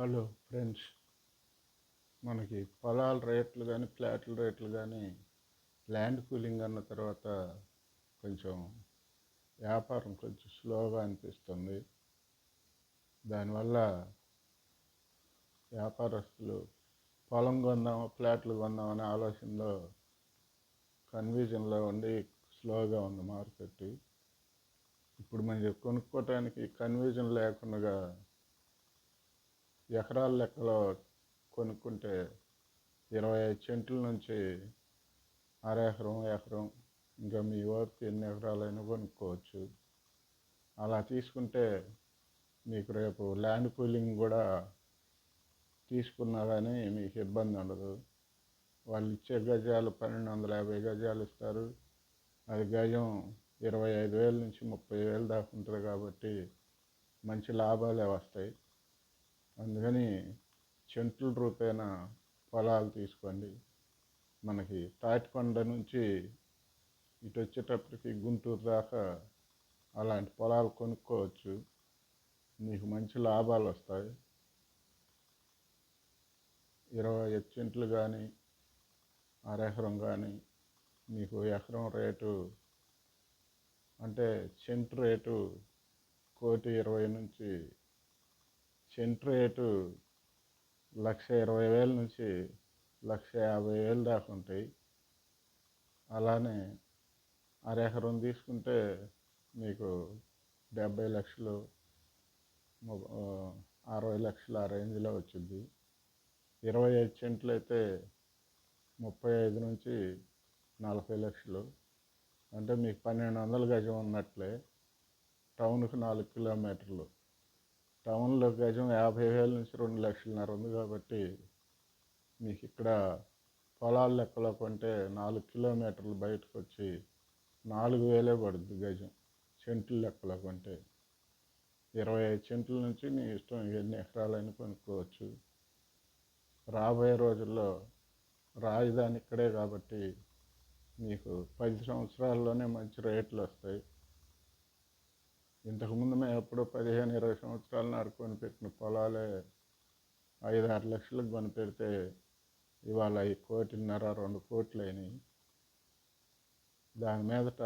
Hello friends మనకి పొలాల రేట్లు కానీ ఫ్లాట్ల రేట్లు కానీ ల్యాండ్ కూలింగ్ అన్న తర్వాత కొంచెం వ్యాపారం కొంచెం స్లోగా అనిపిస్తుంది. దానివల్ల వ్యాపారస్తులు పొలం కొందాము ఫ్లాట్లు కొందాం అనే ఆలోచనలో కన్ఫ్యూజన్లో ఉండి స్లోగా ఉంది మార్కెట్. ఇప్పుడు మనం కొనుక్కోవటానికి కన్ఫ్యూజన్ లేకుండా ఎకరాల లెక్కలో కొనుక్కుంటే ఇరవై ఐదు సెంట్ల నుంచి అర ఎకరం ఎకరం ఇంకా మీ ఓపిక ఎన్ని ఎకరాలైనా కొనుక్కోవచ్చు. అలా తీసుకుంటే మీకు రేపు ల్యాండ్ కూలింగ్ కూడా తీసుకున్నా కానీ మీకు ఇబ్బంది ఉండదు. వాళ్ళు ఇచ్చే గజాలు పన్నెండు వందల యాభై గజాలు ఇస్తారు. అది గజం ఇరవై ఐదు వేల నుంచి ముప్పై వేలు దాకా ఉంటుంది కాబట్టి మంచి లాభాలే వస్తాయి. అందుకని చెంటుల రూపేణ పొలాలు తీసుకోండి. మనకి తాటికొండ నుంచి ఇటు వచ్చేటప్పటికి గుంటూరు దాకా అలాంటి పొలాలు కొనుక్కోవచ్చు. మీకు మంచి లాభాలు వస్తాయి. ఇరవై ఐదు కానీ అర ఎకరం కానీ మీకు ఎకరం రేటు అంటే సెంట్ రేటు కోటి ఇరవై నుంచి సెంట్ రేటు లక్ష ఇరవై వేల నుంచి లక్ష యాభై వేలు దాకా ఉంటాయి. అలానే అరెకరం తీసుకుంటే మీకు డెబ్బై లక్షలు అరవై లక్షల ఆ రేంజ్లో వచ్చింది. ఇరవై ఐదు సెంట్లు అయితే ముప్పై ఐదు నుంచి నలభై లక్షలు. అంటే మీకు పన్నెండు వందల గజం ఉన్నట్లే. టౌన్కి నాలుగు కిలోమీటర్లు. టౌన్లో గజం యాభై వేల నుంచి రెండు లక్షలన్నర ఉంది కాబట్టి మీకు ఇక్కడ పొలాల లెక్కలో కొంటే నాలుగు కిలోమీటర్లు బయటకు వచ్చి నాలుగు వేలే పడుద్ది గజం. సెంట్ల లెక్కలో కొంటే ఇరవై ఐదు సెంట్ల నుంచి నీ ఇష్టం ఎన్ని ఎకరాలైనా కొనుక్కోవచ్చు. రాబోయే రోజుల్లో రాజధాని ఇక్కడే కాబట్టి మీకు పది సంవత్సరాల్లోనే మంచి రేట్లు వస్తాయి. ఇంతకుముందు మేము ఎప్పుడో పదిహేను ఇరవై సంవత్సరాల నాడు కొనిపెట్టిన పొలాలే ఐదు ఆరు లక్షలకు కొనిపెడితే ఇవాళ ఈ కోటిన్నర రెండు కోట్లు అయినాయి దాని మీదట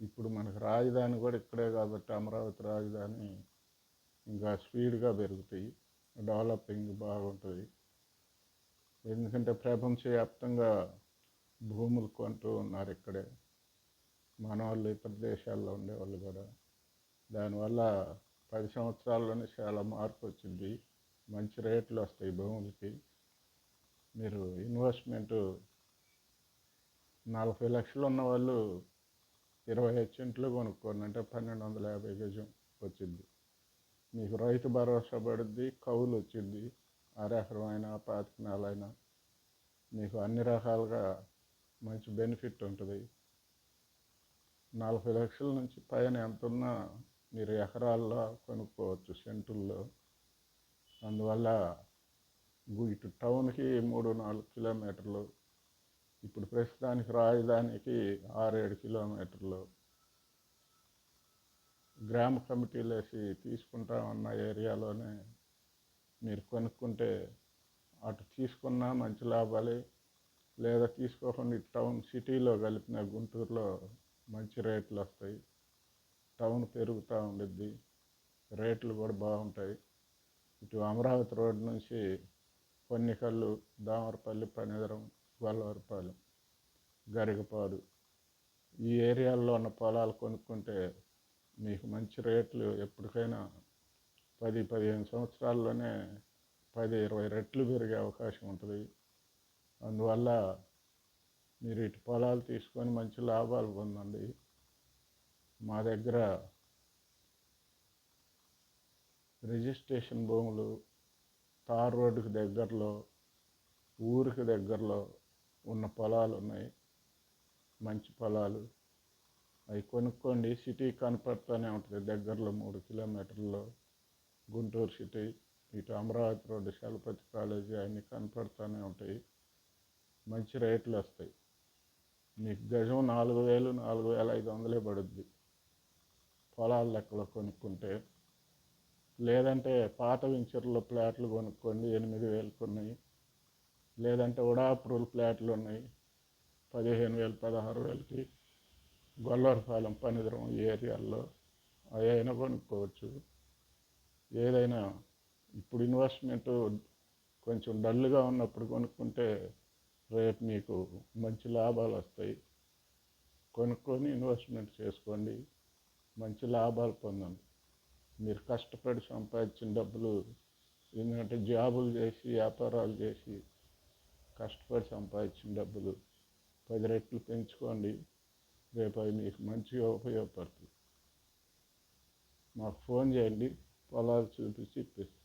ఇప్పుడు మనకు రాజధాని కూడా ఇక్కడే కాబట్టి అమరావతి రాజధాని ఇంకా స్పీడ్గా పెరుగుతాయి. డెవలపింగ్ బాగుంటుంది. ఎందుకంటే ప్రపంచవ్యాప్తంగా భూములు కొంటూ ఉన్నారు ఇక్కడే. మన వాళ్ళు ఇతర దేశాల్లో ఉండేవాళ్ళు కూడా. దానివల్ల పది సంవత్సరాల్లోనే చాలా మార్పు వచ్చింది మంచి రేట్లు వస్తాయి భూములకి. మీరు ఇన్వెస్ట్మెంటు నలభై లక్షలు ఉన్న వాళ్ళు ఇరవై ఐదు సెంట్లు కొనుక్కోండి అంటే పన్నెండు వందల యాభై గజం వచ్చింది. మీకు రైతు భరోసా పడుద్ది కౌలు వచ్చింది. అరెకరం అయినా మీకు అన్ని రకాలుగా మంచి బెనిఫిట్ ఉంటుంది. నలభై లక్షల నుంచి పైన ఎంత ఉన్నా మీరు ఎకరాల్లో కొనుక్కోవచ్చు సెంటుల్లో. అందువల్ల ఇటు టౌన్కి మూడు నాలుగు కిలోమీటర్లు ఇప్పుడు ప్రస్తుతానికి రాజధానికి ఆరేడు కిలోమీటర్లు. గ్రామ కమిటీలు వేసి తీసుకుంటామన్న ఏరియాలోనే మీరు కొనుక్కుంటే అటు తీసుకున్నా మంచి లాభాలే లేదా తీసుకోకుండా టౌన్ సిటీలో కలిపిన గుంటూరులో మంచి రేట్లు వస్తాయి. టౌన్ పెరుగుతూ ఉండిద్ది. రేట్లు కూడా బాగుంటాయి. ఇటు అమరావతి రోడ్ నుంచి పొన్నికల్లు దామరపల్లి పనిదరం గొల్లవరపాలెం గరిగపాడు ఈ ఏరియాల్లో ఉన్న పొలాలు కొనుక్కుంటే మీకు మంచి రేట్లు ఎప్పటికైనా పది పదిహేను సంవత్సరాల్లోనే పది ఇరవై రెట్లు పెరిగే అవకాశం ఉంటుంది. అందువల్ల మీరు ఇటు పొలాలు తీసుకొని మంచి లాభాలు పొందండి. మా దగ్గర రిజిస్ట్రేషన్ భూములు తార్ రోడ్డుకి దగ్గరలో ఊరికి దగ్గరలో ఉన్న పొలాలు ఉన్నాయి. మంచి పొలాలు. అవి కొనుక్కోండి. సిటీ కనపడుతూనే ఉంటుంది. దగ్గరలో మూడు కిలోమీటర్లో గుంటూరు సిటీ ఇటు అమరావతి రోడ్డు శలపతి కాలేజీ అన్నీ కనపడుతూనే ఉంటాయి. మంచి రేట్లు వస్తాయి. మీకు గజం నాలుగు వేలు నాలుగు వేల ఐదు వందలే పడుద్ది. పొలాల లెక్కలో కొనుక్కుంటే లేదంటే పాత వెంచర్లో ప్లాట్లు కొనుక్కోండి ఎనిమిది వేలకు ఉన్నాయి. లేదంటే ఉడాప్రూల్ ప్లాట్లు ఉన్నాయి పదిహేను వేలు పదహారు వేలకి. గొల్లవరపాలెం పనిదిరం ఈ ఏరియాల్లో అవి అయినా కొనుక్కోవచ్చు. ఏదైనా ఇప్పుడు ఇన్వెస్ట్మెంట్ కొంచెం డల్గా ఉన్నప్పుడు కొనుక్కుంటే రేపు మీకు మంచి లాభాలు వస్తాయి. కొనుక్కొని ఇన్వెస్ట్మెంట్ చేసుకోండి. మంచి లాభాలు పొందండి. మీరు కష్టపడి సంపాదించిన డబ్బులు ఎందుకంటే జాబులు చేసి వ్యాపారాలు చేసి కష్టపడి సంపాదించిన డబ్బులు పది రెట్లు పెంచుకోండి. రేపు అవి మీకు మంచిగా ఉపయోగపడుతుంది మాకు ఫోన్ చేయండి. పొలాలు చూపించి ఇప్పిస్తాం.